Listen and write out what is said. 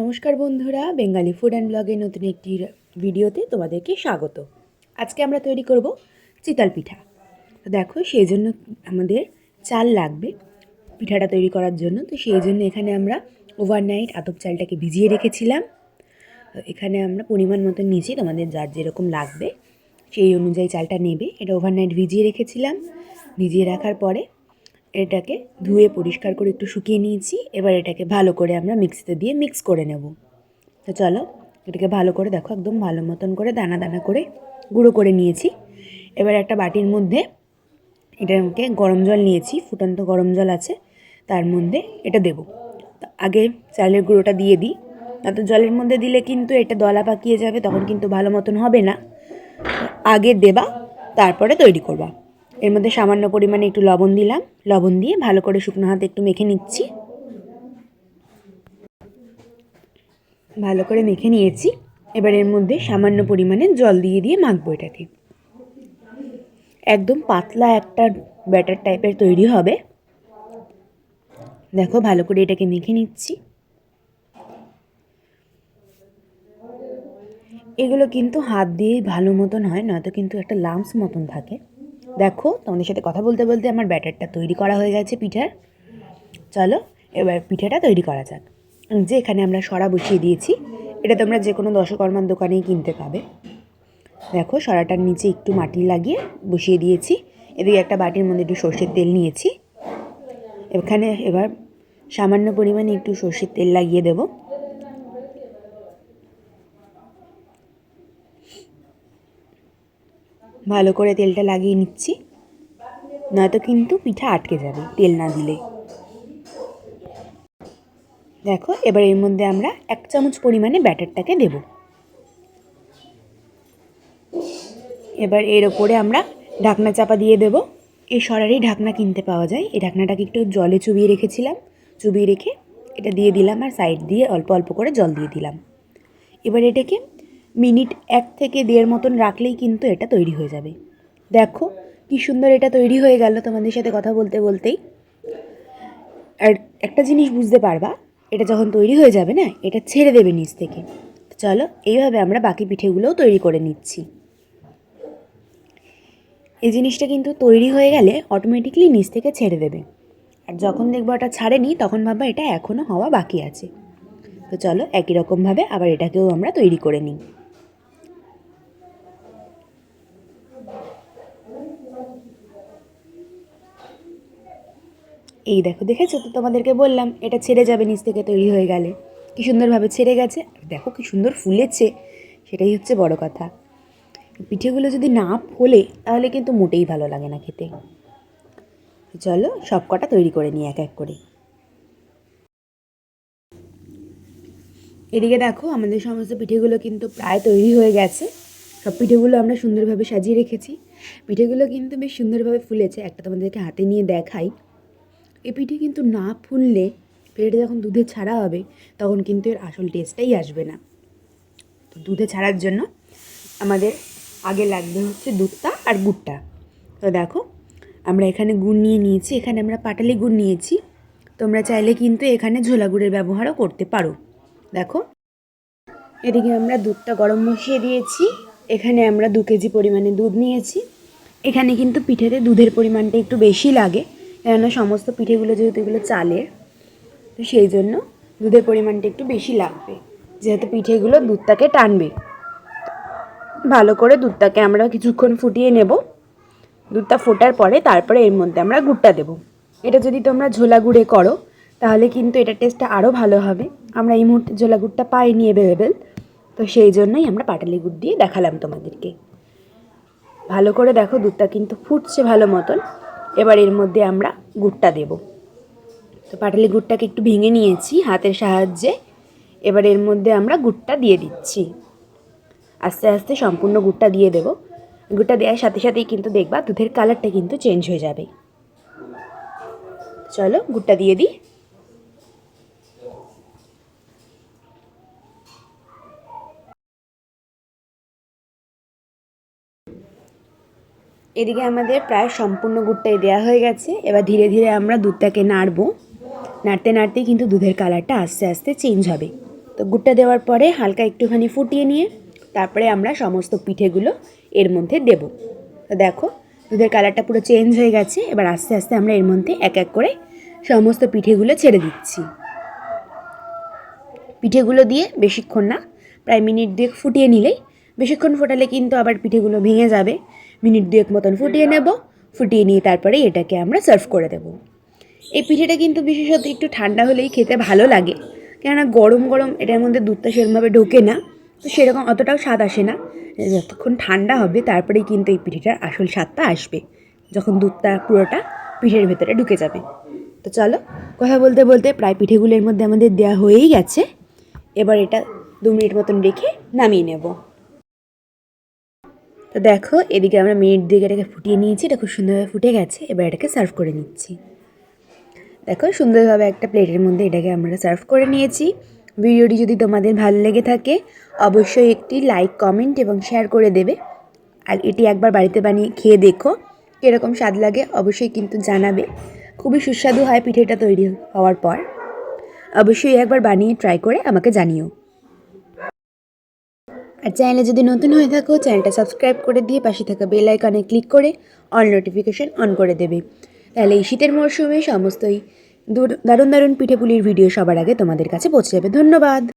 নমস্কার বন্ধুরা, Bengali food and ব্লগের নতুন একটি ভিডিওতে তোমাদেরকে স্বাগত। আজকে আমরা তৈরি করব চিতাল পিঠা। তো দেখো সেই জন্য আমাদের চাল লাগবে পিঠাটা তৈরি করার জন্য। তো সেই জন্য এখানে আমরা ওভারনাইট আতপ চালটাকে ভিজিয়ে রেখেছিলাম। এখানে আমরা পরিমাণ মতো নিয়েছি, তোমাদের যার যেরকম লাগবে সেই অনুযায়ী চালটা নেবে। এটা ওভারনাইট ভিজিয়ে রেখেছিলাম। ভিজিয়ে রাখার পরে এটাকে ধুয়ে পরিষ্কার করে একটু শুকিয়ে নিয়েছি। এবার এটাকে ভালো করে আমরা মিক্সিতে দিয়ে মিক্স করে নেব। তো চলো, এটাকে ভালো করে দেখো, একদম ভালো মতন করে দানা দানা করে গুঁড়ো করে নিয়েছি। এবার একটা বাটির মধ্যে এটাকে গরম জল নিয়েছি, ফুটন্ত গরম জল আছে, তার মধ্যে এটা দেব। আগে চালের গুঁড়োটা দিয়ে দিই। না তো জলের মধ্যে দিলে কিন্তু এটা দলা পাকিয়ে যাবে, তখন কিন্তু ভালো মতন হবে না। আগে দেবা, তারপরে তৈরি করবা। এর মধ্যে সামান্য পরিমাণে একটু লবণ দিলাম। লবণ দিয়ে ভালো করে শুকনো হাতে একটু মেখে নিচ্ছি। ভালো করে মেখে নিয়েছি। এবার এর মধ্যে সামান্য পরিমাণে জল দিয়ে দিয়ে মাখবো এটাকে। একদম পাতলা একটা ব্যাটার টাইপের তৈরি হবে। দেখো, ভালো করে এটাকে মেখে নিচ্ছি। এগুলো কিন্তু হাত দিয়েই ভালো মতন হয়, নয়তো কিন্তু একটা লামস মতন থাকে। দেখো, তোমাদের সাথে কথা বলতে বলতে আমার ব্যাটারটা তৈরি করা হয়ে গেছে পিঠার। চলো, এবার পিঠাটা তৈরি করা যাক। যে এখানে আমরা সরা বসিয়ে দিয়েছি, এটা তোমরা যে কোনো দশকর্মার দোকানেই কিনতে পাবে। দেখো, সরাটার নিচে একটু মাটি লাগিয়ে বসিয়ে দিয়েছি। এদিকে একটা বাটির মধ্যে একটু সর্ষের তেল নিয়েছি। এখানে এবার সামান্য পরিমাণে একটু সর্ষের তেল লাগিয়ে দেব। ভালো করে তেলটা লাগিয়ে নিচ্ছি। নয়তো কিন্তু পিঠা আটকে যাবে, তেল না দিলে। দেখো, এবার এর মধ্যে আমরা এক চামচ পরিমাণে ব্যাটারটাকে দেব। এবার এর ওপরে আমরা ঢাকনা চাপা দিয়ে দেব। এই সরারই ঢাকনা কিনতে পাওয়া যায়। এই ঢাকনাটাকে একটু জলে চুবিয়ে রেখেছিলাম। চুবিয়ে রেখে এটা দিয়ে দিলাম আর সাইড দিয়ে অল্প অল্প করে জল দিয়ে দিলাম। এবার এটাকে মিনিট এক থেকে দেড় মতন রাখলেই কিন্তু এটা তৈরি হয়ে যাবে। দেখো কি সুন্দর এটা তৈরি হয়ে গেল তোমাদের সাথে কথা বলতে বলতেই। আর একটা জিনিস বুঝতে পারবা, এটা যখন তৈরি হয়ে যাবে না, এটা ছেড়ে দেবে নিচ থেকে। চলো, এইভাবে আমরা বাকি পিঠেগুলোও তৈরি করে নিচ্ছি। এই জিনিসটা কিন্তু তৈরি হয়ে গেলে অটোমেটিকলি নিচ থেকে ছেড়ে দেবে। আর যখন দেখব এটা ছাড়েনি, তখন ভাববা এটা এখনও হওয়া বাকি আছে। তো চলো, একই রকমভাবে আবার এটাকেও আমরা তৈরি করে নিই। এই দেখো, দেখেছ তো? তোমাদেরকে বললাম, এটা ছেড়ে যাবে নিচ থেকে, তৈরি হয়ে গেলে। কী সুন্দরভাবে ছেড়ে গেছে। আর দেখো কি সুন্দর ফুলেছে, সেটাই হচ্ছে বড় কথা। পিঠেগুলো যদি না ফোলে, তাহলে কিন্তু মোটেই ভালো লাগে না খেতে। চলো সব কটা তৈরি করে নিই, এক এক করে। এদিকে দেখো, আমাদের সমস্ত পিঠেগুলো কিন্তু প্রায় তৈরি হয়ে গেছে। সব পিঠেগুলো আমরা সুন্দরভাবে সাজিয়ে রেখেছি। পিঠেগুলো কিন্তু বেশ সুন্দরভাবে ফুলেছে। একটা তোমাদেরকে হাতে নিয়ে দেখাই। এই পিঠে কিন্তু না ফুললে পিঠেটা যখন দুধে ছাড়া হবে, তখন কিন্তু এর আসল টেস্টটাই আসবে না। তো দুধে ছাড়ার জন্য আমাদের আগে লাগবে হচ্ছে দুধটা আর গুড়টা। তো দেখো, আমরা এখানে গুড় নিয়ে নিয়েছি, এখানে আমরা পাটালি গুড় নিয়েছি। তোমরা চাইলে কিন্তু এখানে ঝোলা গুড়ের ব্যবহারও করতে পারো। দেখো, এদিকে আমরা দুধটা গরম বসিয়ে দিয়েছি। এখানে আমরা দু কেজি পরিমাণে দুধ নিয়েছি। এখানে কিন্তু পিঠেতে দুধের পরিমাণটা একটু বেশি লাগে। কেননা সমস্ত পিঠেগুলো যেহেতু এগুলো চালের, তো সেই জন্য দুধের পরিমাণটা একটু বেশি লাগবে। যেহেতু পিঠেগুলো দুধটাকে টানবে। ভালো করে দুধটাকে আমরা কিছুক্ষণ ফুটিয়ে নেব। দুধটা ফোটার পরে তারপরে এর মধ্যে আমরা গুড়টা দেব। এটা যদি তোমরা ঝোলা গুড়ে করো, তাহলে কিন্তু এটা টেস্টটা আরও ভালো হবে। আমরা এই মুহূর্তে ঝোলা গুড়টা পাইনি অ্যাভেলেবেল তো সেই জন্যই আমরা পাটালি গুড় দিয়ে দেখালাম তোমাদেরকে। ভালো করে দেখো দুধটা কিন্তু ফুটছে ভালো মতন। এবার এর মধ্যে আমরা গুড়টা দেব। তো পাটালি গুড়টাকে একটু ভেঙে নিয়েছি হাতের সাহায্যে। এবার এর মধ্যে আমরা গুড়টা দিয়ে দিচ্ছি। আস্তে আস্তে সম্পূর্ণ গুড়টা দিয়ে দেব। গুড়টা দেওয়ার সাথে সাথেই কিন্তু দেখবা দুধের কালারটা কিন্তু চেঞ্জ হয়ে যাবে। চলো গুড়টা দিয়ে দিই। এদিকে আমাদের প্রায় সম্পূর্ণ গুড়টাই দেওয়া হয়ে গেছে। এবার ধীরে ধীরে আমরা দুধটাকে নাড়বো। নাড়তে নাড়তেই কিন্তু দুধের কালারটা আস্তে আস্তে চেঞ্জ হবে। তো গুড়টা দেওয়ার পরে হালকা একটুখানি ফুটিয়ে নিয়ে তারপরে আমরা সমস্ত পিঠেগুলো এর মধ্যে দেব। তো দেখো, দুধের কালারটা পুরো চেঞ্জ হয়ে গেছে। এবার আস্তে আস্তে আমরা এর মধ্যে এক এক করে সমস্ত পিঠেগুলো ছেড়ে দিচ্ছি। পিঠেগুলো দিয়ে বেশিক্ষণ না, প্রায় মিনিট দিয়ে ফুটিয়ে নিলেই, বেশিক্ষণ ফোটালে কিন্তু আবার পিঠেগুলো ভেঙে যাবে। মিনিট দুয়েক মতন ফুটিয়ে নেব ফুটিয়ে নিয়ে তারপরে এটাকে আমরা সার্ভ করে দেব। এই পিঠেটা কিন্তু বিশেষত একটু ঠান্ডা হলেই খেতে ভালো লাগে কেননা গরম গরম এটার মধ্যে দুধটা সেরকমভাবে ঢোকে না তো সেরকম অতটাও স্বাদ আসে না। যতক্ষণ ঠান্ডা হবে তারপরেই কিন্তু এই পিঠেটার আসল স্বাদটা আসবে যখন দুধটা পুরোটা পিঠের ভেতরে ঢুকে যাবে। তো চলো কথা বলতে বলতে প্রায় পিঠেগুলোর মধ্যে আমাদের দেওয়া হয়েই গেছে এবার এটা দু মিনিট মতন রেখে নামিয়ে নেব। তো দেখো, এদিকে আমরা মিনিট দিকে এটাকে ফুটিয়ে নিয়েছি, এটা খুব সুন্দরভাবে ফুটে গেছে, এবার এটাকে সার্ভ করে নিচ্ছি। দেখো, সুন্দরভাবে একটা প্লেটের মধ্যে এটাকে আমরা সার্ভ করে নিয়েছি। ভিডিওটি যদি তোমাদের ভালো লেগে থাকে, অবশ্যই একটি লাইক কমেন্ট এবং শেয়ার করে দেবে। আর এটি একবার বাড়িতে বানিয়ে খেয়ে দেখো, কীরকম স্বাদ লাগে, অবশ্যই কিন্তু জানাবে। খুবই সুস্বাদু হয় পিঠেটা তৈরি হওয়ার পর। অবশ্যই একবার বানিয়ে ট্রাই করে আমাকে জানিও। আর চ্যানেলে যদি নতুন হয়ে থাকো, চ্যানেলটা সাবস্ক্রাইব করে দিয়ে পাশে থাকা বেল আইকনে ক্লিক করে অল নোটিফিকেশান অন করে দেবে। তাহলে এই শীতের মরশুমে সমস্তই দারুণ দারুণ পিঠেপুলির ভিডিও সবার আগে তোমাদের কাছে পৌঁছে যাবে। ধন্যবাদ!